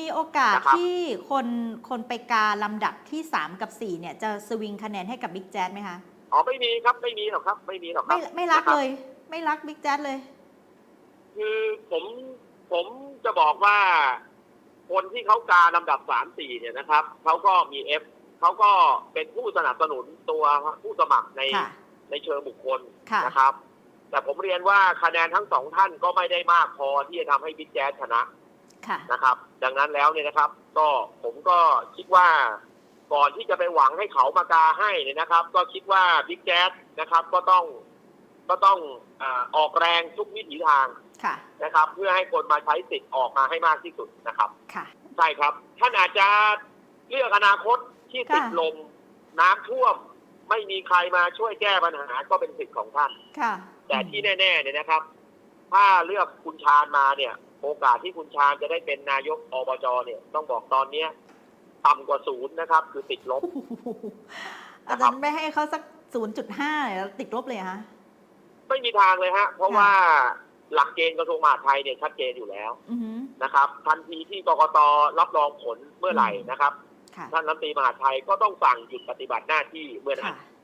มีโอกาสนะครับ ที่คนคนไปกาลำดับที่ 3 กับ 4 เนี่ย จะสวิงคะแนนให้กับบิ๊กแจ๊ดไหมคะ อ๋อไม่มีครับไม่มีหรอกครับ ไม่มีหรอกครัไม่บไม่รักนะคบเลย ไม่รักบิ๊กแจ๊ดเลย คือผมผมจะบอกว่า คนที่เขาการลำดับสามสี่เนี่ยนะครับเขาก็มีเอฟเขาก็เป็นผู้สนับสนุนตัวผู้สมัครในค่ะ ในเชิงบุคคลค่ะ นะครับ แต่ผมเรียนว่าคะแนนทั้งสองท่านก็ไม่ได้มากพอที่จะทำให้บิ๊กแจ๊สชนะ ค่ะ นะครับ ดังนั้นแล้วเนี่ยนะครับ ก็ผมก็คิดว่าก่อนที่จะไปหวังให้เขามากาให้เนี่ยนะครับ ก็คิดว่าบิ๊กแจ๊สนะครับ ก็ต้องก็ต้องอาออกแรงทุกวิถีทางค่ะ นะครับ เพื่อให้คนมาใช้สิทธิ์ออกมาให้มากที่สุดนะครับ ค่ะ ใช่ครับ ท่านอาจจะเลือกอนาคตที่ติดค่ะ ลมน้ำท่วม ไม่มีใครมาช่วยแก้ปัญหาก็เป็นสิทธิ์ของท่าน ค่ะแต่ที่แน่ๆเนี่ยนะครับ ถ้าเลือกคุณชาญมาเนี่ย โอกาสที่คุณชาญจะได้เป็นนายกอบจเนี่ย ต้องบอกตอนเนี้ยต่ำกว่าศูนย์นะครับ คือติดลบโอ้โหอาจารย์ไม่ให้เขาสัก0.5เลยแล้วติดลบเลยเหรอคะไม่มีทางเลยฮะ เพราะว่าหลักเกณฑ์กระทรวงมหาดไทยเนี่ยชัดเจนอยู่แล้วอือหือนะครับ ทันทีที่กกตรับรองผลเมื่อไหร่นะครับค่ะท่านรัฐมนตรีมหาดไทยก็ต้องสั่งหยุดปฏิบัติหน้าที่เมื่อนั้นค่ะ